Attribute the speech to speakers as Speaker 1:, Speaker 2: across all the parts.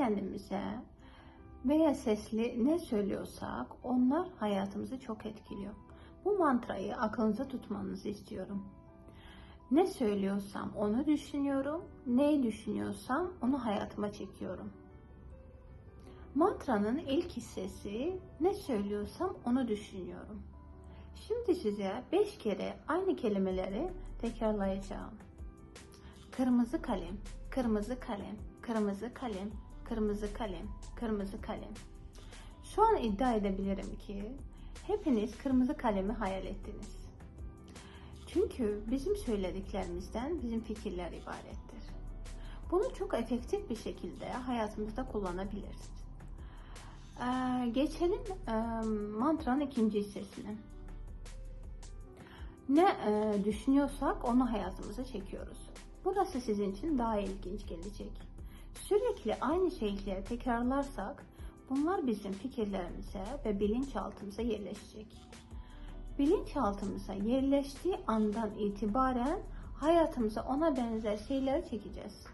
Speaker 1: kendimize veya sesli ne söylüyorsak onlar hayatımızı çok etkiliyor. Bu mantrayı aklınıza tutmanızı istiyorum. Ne söylüyorsam onu düşünüyorum, neyi düşünüyorsam onu hayatıma çekiyorum. Mantranın ilk hissesi ne söylüyorsam onu düşünüyorum. Şimdi size 5 kere aynı kelimeleri tekrarlayacağım. Kırmızı kalem, kırmızı kalem, kırmızı kalem, kırmızı kalem, kırmızı kalem. Şu an iddia edebilirim ki hepiniz kırmızı kalemi hayal ettiniz. Çünkü bizim söylediklerimizden bizim fikirler ibarettir. Bunu çok efektif bir şekilde hayatımızda kullanabiliriz. Ee, geçelim e, mantranın ikinci hissesine. Ne e, düşünüyorsak onu hayatımıza çekiyoruz. Burası sizin için daha ilginç gelecek. Sürekli aynı şeyleri tekrarlarsak bunlar bizim fikirlerimize ve bilinçaltımıza yerleşecek. Bilinçaltımıza yerleştiği andan itibaren hayatımıza ona benzer şeyleri çekeceğiz.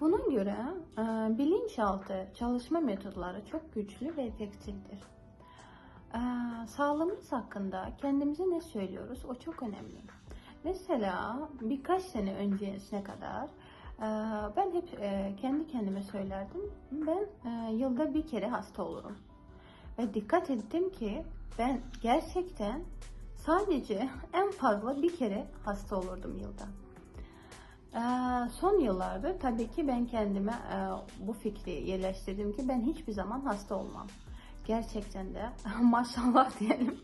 Speaker 1: Buna göre e, bilinçaltı çalışma metodları çok güçlü ve efektiftir. E, sağlığımız hakkında kendimize ne söylüyoruz o çok önemli. Mesela birkaç sene öncesine kadar ben hep e, kendi kendime söylerdim. Ben e, yılda bir kere hasta olurum. Ve dikkat ettim ki ben gerçekten sadece en fazla bir kere hasta olurdum yılda. Ee, son yıllarda tabii ki ben kendime e, bu fikri yerleştirdim ki ben hiçbir zaman hasta olmam. Gerçekten de maşallah diyelim.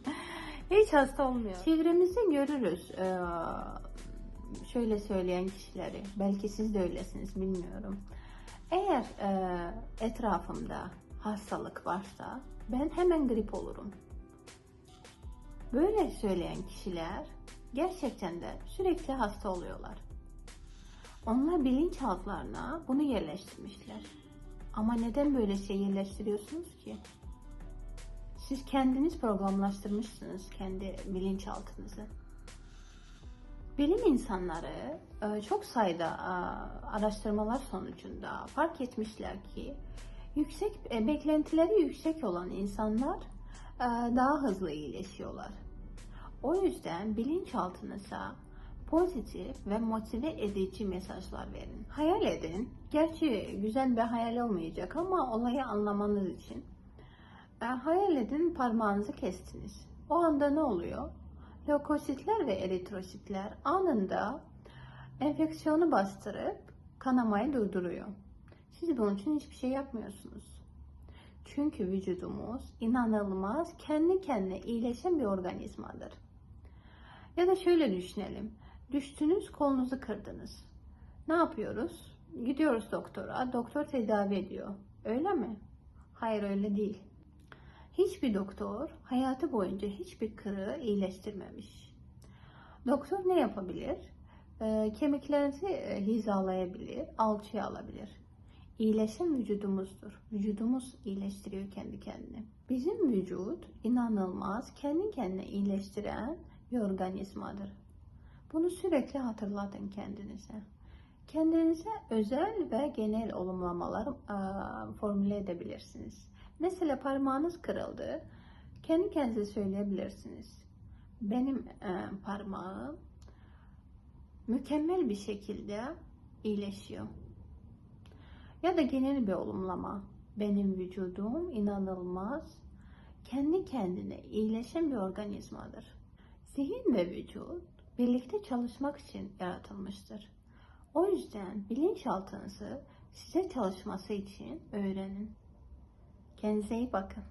Speaker 1: Hiç hasta olmuyor. Çevremizde görürüz e, şöyle söyleyen kişileri. Belki siz de öylesiniz bilmiyorum. Eğer e, etrafımda hastalık varsa ben hemen grip olurum. Böyle söyleyen kişiler gerçekten de sürekli hasta oluyorlar. Onlar bilinçaltlarına bunu yerleştirmişler. Ama neden böyle şey yerleştiriyorsunuz ki? Siz kendiniz programlaştırmışsınız kendi bilinçaltınızı. Bilim insanları e, çok sayıda e, araştırmalar sonucunda fark etmişler ki yüksek e, beklentileri yüksek olan insanlar daha hızlı iyileşiyorlar. O yüzden bilinçaltınıza pozitif ve motive edici mesajlar verin. Hayal edin. Gerçi güzel bir hayal olmayacak ama olayı anlamanız için. Hayal edin parmağınızı kestiniz. O anda ne oluyor? Lökositler ve eritrositler anında enfeksiyonu bastırıp kanamayı durduruyor. Siz bunun için hiçbir şey yapmıyorsunuz. Çünkü vücudumuz inanılmaz kendi kendine iyileşen bir organizmadır. Ya da şöyle düşünelim. Düştünüz kolunuzu kırdınız. Ne yapıyoruz? Gidiyoruz doktora. Doktor tedavi ediyor. Öyle mi? Hayır öyle değil. Hiçbir doktor hayatı boyunca hiçbir kırığı iyileştirmemiş. Doktor ne yapabilir? E, kemiklerinizi hizalayabilir, alçıya alabilir. İyileşen vücudumuzdur. Vücudumuz iyileştiriyor kendi kendine. Bizim vücut inanılmaz kendi kendine iyileştiren bir organizmadır. Bunu sürekli hatırlatın kendinize. Kendinize özel ve genel olumlamalar formüle edebilirsiniz. Mesela parmağınız kırıldı. Kendi kendinize söyleyebilirsiniz. Benim parmağım mükemmel bir şekilde iyileşiyor. Ya da genel bir olumlama. Benim vücudum inanılmaz kendi kendine iyileşen bir organizmadır. Zihin ve vücut birlikte çalışmak için yaratılmıştır. O yüzden bilinçaltınızı size çalışması için öğrenin. Kendinize iyi bakın.